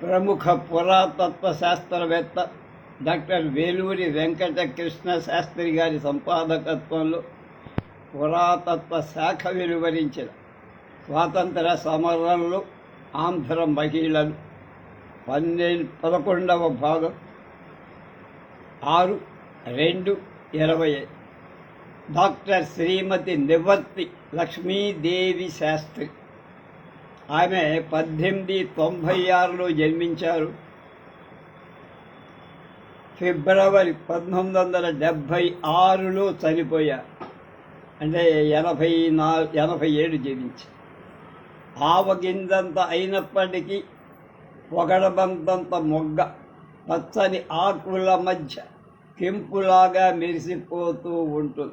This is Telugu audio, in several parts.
ప్రముఖ పురాతత్వ శాస్త్రవేత్త డాక్టర్ వేలూరి వెంకట కృష్ణ శాస్త్రి గారి సంపాదకత్వంలో పురాతత్వ శాఖ వెలువరించిన స్వాతంత్ర సమరంలో ఆంధ్ర మహిళలు పన్నెండు పదకొండవ భాగం ఆరు రెండు ఇరవై డాక్టర్ శ్రీమతి నివర్తి లక్ష్మీదేవి శాస్త్రి ఆమె పద్దెనిమిది తొంభై ఆరులో జన్మించారు. ఫిబ్రవరి పంతొమ్మిది వందల డెబ్భై ఆరులో చనిపోయారు అంటే ఎనభై నా ఎనభై ఏడు జన్మించి. ఆవగిందంత అయినప్పటికీ పొగడబంతంత మొగ్గ పచ్చని ఆకుల మధ్య కెంపులాగా మెరిసిపోతూ ఉంటుంది.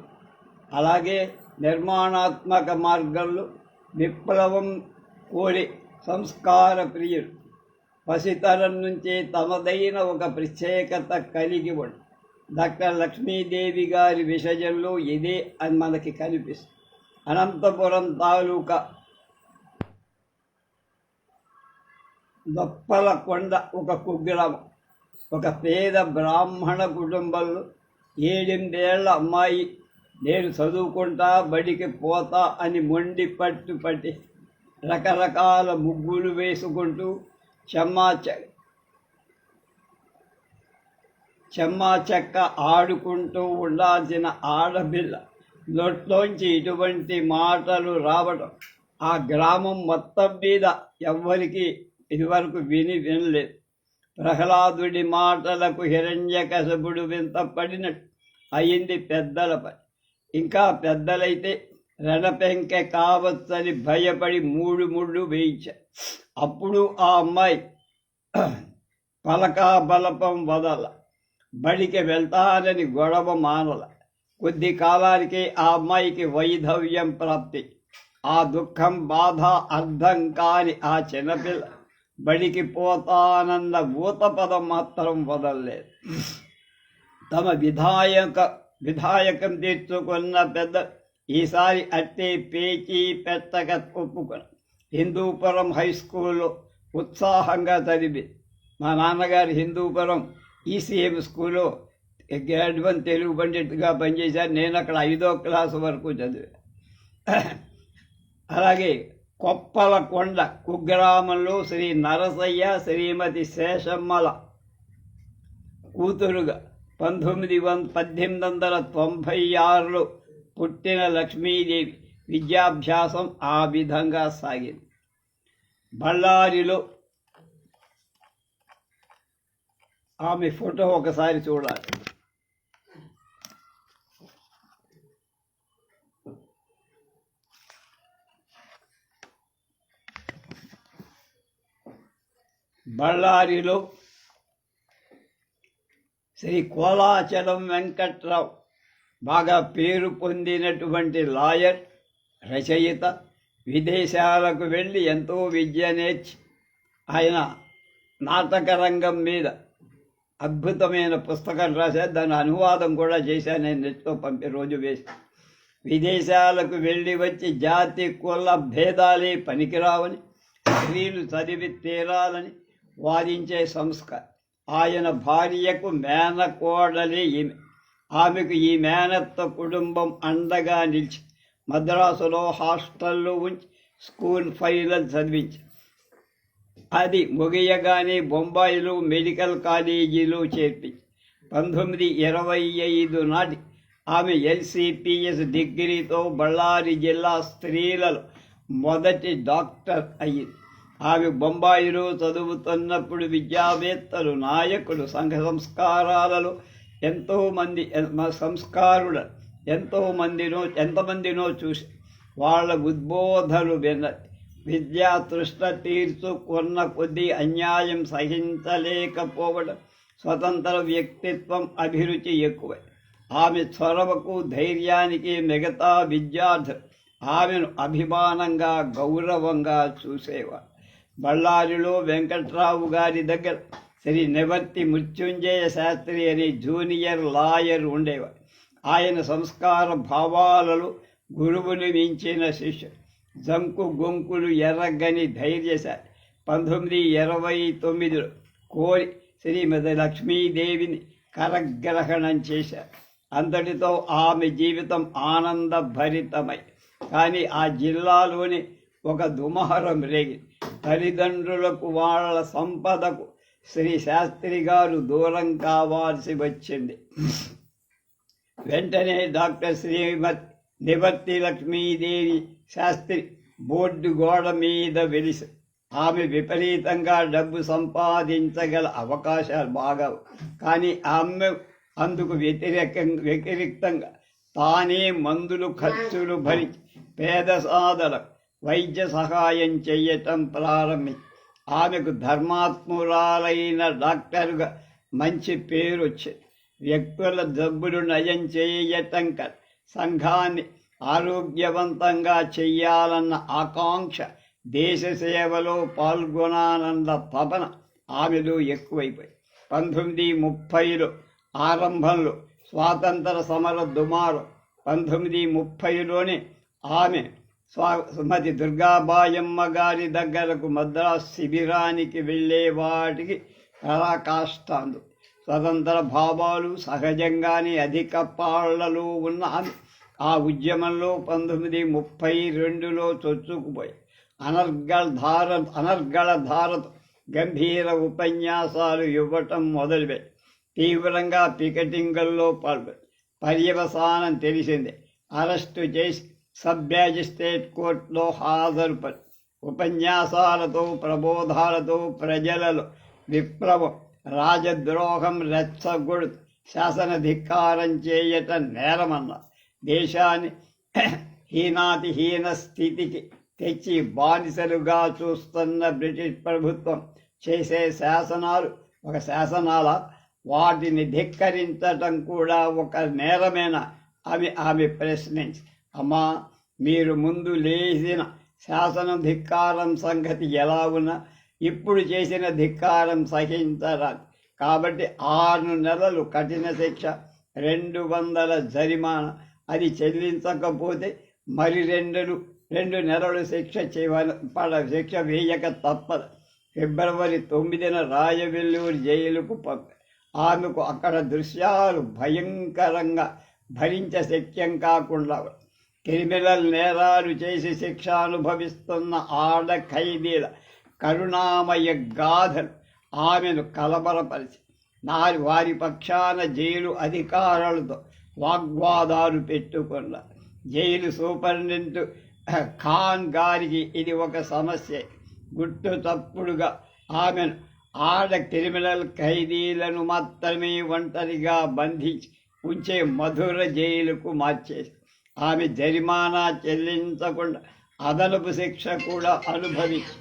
అలాగే నిర్మాణాత్మక మార్గంలో విప్లవం కోరి సంస్కార ప్రియుడు. పసితరం నుంచే తమదైన ఒక ప్రత్యేకత కలిగి ఉండి. డాక్టర్ లక్ష్మీదేవి గారి విషయంలో ఇదే అని మనకి కనిపిస్తుంది. అనంతపురం తాలూకా దొప్పల కొండ ఒక కుగ్రామం. ఒక పేద బ్రాహ్మణ కుటుంబంలో ఏడెనిమిదేళ్ళ అమ్మాయి నేను చదువుకుంటా బడికి పోతా అని మొండి పట్టు పట్టి రకరకాల ముగ్గులు వేసుకుంటూ చెమ్మా చెమ్మా చెక్క ఆడుకుంటూ ఉండాల్సిన ఆడపిల్ల నోట్లోంచి ఇటువంటి మాటలు రావడం ఆ గ్రామం మొత్తం మీద ఎవ్వరికి ఇదివరకు విని వినలేదు. ప్రహ్లాదుడి మాటలకు హిరణ్యకశపుడు వింత పడినట్టు అయింది పెద్దల పని. ఇంకా పెద్దలైతే రణపెంకె కావచ్చని భయపడి మూడు ముళ్ళు వేయించ. అప్పుడు ఆ అమ్మాయి పలకా బలపం వదల. బడికి వెళ్తానని గొడవ మానల. కొద్ది కాలానికి ఆ అమ్మాయికి వైధవ్యం ప్రాప్తి. ఆ దుఃఖం బాధ అర్థం కాని ఆ చిన్నపిల్ల బడికి పోతానన్న ఊత పదం మాత్రం వదలలేదు. తమ విధాయక విధాయకం తీర్చుకున్న పెద్ద ఈసారి అట్టే పేచీ పెట్టక ఒప్పుకొని హిందూపురం హై స్కూల్లో ఉత్సాహంగా చదివి. మా నాన్నగారు హిందూపురం ఈసీఎం స్కూల్లో గ్రేడ్ వన్ తెలుగు పండిట్గా పనిచేశారు. నేను అక్కడ ఐదో క్లాసు వరకు చదివా. అలాగే కొప్పల కొండ కుగ్రామంలో శ్రీ నరసయ్య శ్రీమతి శేషమ్మల కూతురుగా పంతొమ్మిది వంద పద్దెనిమిది వందల తొంభై ఆరులో పుట్టిన లక్ష్మీదేవి విద్యాభ్యాసం ఆ విధంగా సాగింది. బళ్ళారిలో ఆమె ఫోటో ఒకసారి చూడాలి. బళ్ళారిలో శ్రీ కోలాచలం వెంకట్రావు బాగా పేరు పొందినటువంటి లాయర్ రచయిత విదేశాలకు వెళ్ళి ఎంతో విద్య నేర్చి ఆయన నాటక రంగం మీద అద్భుతమైన పుస్తకం రాశారు. దాని అనువాదం కూడా చేశాను నేను నెట్లో పంపి రోజు వేసి విదేశాలకు వెళ్ళి వచ్చి జాతి కుల భేదాలే పనికిరావని స్త్రీలు చదివి తీరాలని వాదించే సంస్కారం ఆయన భార్యకు మేనకోడలే ఈమె. ఆమెకు ఈ మేనత్త కుటుంబం అండగా నిలిచి మద్రాసులో హాస్టల్లో ఉంచి స్కూల్ ఫైనల్ చదివించి. అది ముగియగానే బొంబాయిలో మెడికల్ కాలేజీలో చేర్పించి. పంతొమ్మిది ఇరవై ఐదు నాటి ఆమె ఎల్సిపిఎస్ డిగ్రీతో బళ్ళారి జిల్లా స్త్రీలలో మొదటి డాక్టర్ అయ్యింది. ఆమె బొంబాయిలో చదువుతున్నప్పుడు విద్యావేత్తలు నాయకులు సంఘ సంస్కారాలలో ఎంతోమంది మా సంస్కారుల ఎంతోమందినో ఎంతమందినో చూసి వాళ్ళ ఉద్బోధలు విన విద్యా తృష్ణ తీర్చుకున్న కొద్దీ అన్యాయం సహించలేకపోవడం స్వతంత్ర వ్యక్తిత్వం అభిరుచి ఎక్కువ. ఆమె చొరవకు ధైర్యానికి మిగతా విద్యార్థులు ఆమెను అభిమానంగా గౌరవంగా చూసేవారు. బళ్ళారిలో వెంకట్రావు గారి దగ్గర శ్రీ నివర్తి మృత్యుంజయ శాస్త్రి అనే జూనియర్ లాయర్ ఉండేవారు ఆయన సంస్కార భావాలలో గురువుని మించిన శిష్యుడు జంకు గొంకులు ఎర్రగని ధైర్యశాలి. పంతొమ్మిది ఇరవై తొమ్మిదిలో కోరి శ్రీమతి లక్ష్మీదేవిని కరగ్రహణం చేశారు. అంతటితో ఆమె జీవితం ఆనందభరితమై. కానీ ఆ జిల్లాలోని ఒక దుమహరం రేగింది. తల్లిదండ్రులకు వాళ్ళ సంపదకు శ్రీ శాస్త్రి గారు దూరం కావాల్సి వచ్చింది. వెంటనే డాక్టర్ శ్రీమతి నివర్తి లక్ష్మీదేవి శాస్త్రి బోర్డు గోడ మీద వెలిసి ఆమె విపరీతంగా డబ్బు సంపాదించగల అవకాశాలు బాగా కానీ ఆమె అందుకు వ్యతిరేకం వ్యతిరేక్తంగా తానే మందులు ఖర్చులు భరించి పేద సాధన వైద్య సహాయం చేయటం ప్రారంభించి ఆమెకు ధర్మాత్మురాలైన డాక్టర్గా మంచి పేరు వచ్చింది వ్యక్తుల జబ్బులు నయం చేయటం సంఘాన్ని ఆరోగ్యవంతంగా చెయ్యాలన్న ఆకాంక్ష దేశ సేవలో పాల్గొనాలన్న తపన ఆమెలో ఎక్కువైపోయి పంతొమ్మిది ముప్పైలో ఆరంభంలో స్వాతంత్ర సమర దుమారు పంతొమ్మిది ముప్పైలోనే ఆమె స్వా శ్రీమతి దుర్గాబాయమ్మ గారి దగ్గరకు మద్రాస్ శిబిరానికి వెళ్ళే వాటికి కళాకాష్టాలు స్వతంత్ర భావాలు సహజంగానే అధిక పాళ్ళలో ఉన్న ఆ ఉద్యమంలో పంతొమ్మిది ముప్పై రెండులో చొచ్చుకుపోయి అనర్గళ ధార అనర్గళ ధారతో గంభీర ఉపన్యాసాలు ఇవ్వటం మొదలుపెట్టి తీవ్రంగా పికెటింగుల్లో పాల్గొని పర్యవసానం తెలిసిందే. అరెస్టు చేసి సబ్ మ్యాజిస్ట్రేట్ కోర్టులో హాజరు ఉపన్యాసాలతో ప్రబోధాలతో ప్రజలలో విప్లవం రాజద్రోహం రెచ్చగొడు శాసనధిక్కారం చేయటం నేరమన్న దేశాన్ని హీనాతిహీన స్థితికి తెచ్చి బానిసలుగా చూస్తున్న బ్రిటిష్ ప్రభుత్వం చేసే శాసనాలు ఒక శాసనాల వాటిని ధిక్కరించటం కూడా ఒక నేరమేనా? అని ఆమె ప్రశ్నించి అమ్మా మీరు ముందు లేచిన శాసనం ధిక్కారం సంగతి ఎలా ఉన్నా ఇప్పుడు చేసిన ధిక్కారం సహించరాదు కాబట్టి ఆరు నెలలు కఠిన శిక్ష రెండు వందల జరిమానా. అది చెల్లించకపోతే మరి రెండు రెండు నెలలు శిక్ష చేయవల పడ శిక్ష వేయక తప్పదు. ఫిబ్రవరి తొమ్మిదిన రాయవెల్లూరు జైలుకు పంప ఆమెకు అక్కడ దృశ్యాలు భయంకరంగా భరించ శక్యం కాకుండా క్రిమినల్ నేరాలు చేసి శిక్ష అనుభవిస్తున్న ఆడ ఖైదీల కరుణామయ గాథలు ఆమెను కలబరపరిచి నారి వారి పక్షాన జైలు అధికారులతో వాగ్వాదాలు పెట్టుకున్నారు జైలు సూపరింటెండెంట్ ఖాన్ గారికి ఇది ఒక సమస్య. గుట్టు తప్పుడుగా ఆమెను ఆడ క్రిమినల్ ఖైదీలను మాత్రమే ఒంటరిగా బంధించి ఉంచే మధుర జైలుకు మార్చేసి ఆమె జరిమానా చెల్లించకుండా అదనపు శిక్ష కూడా అనుభవించి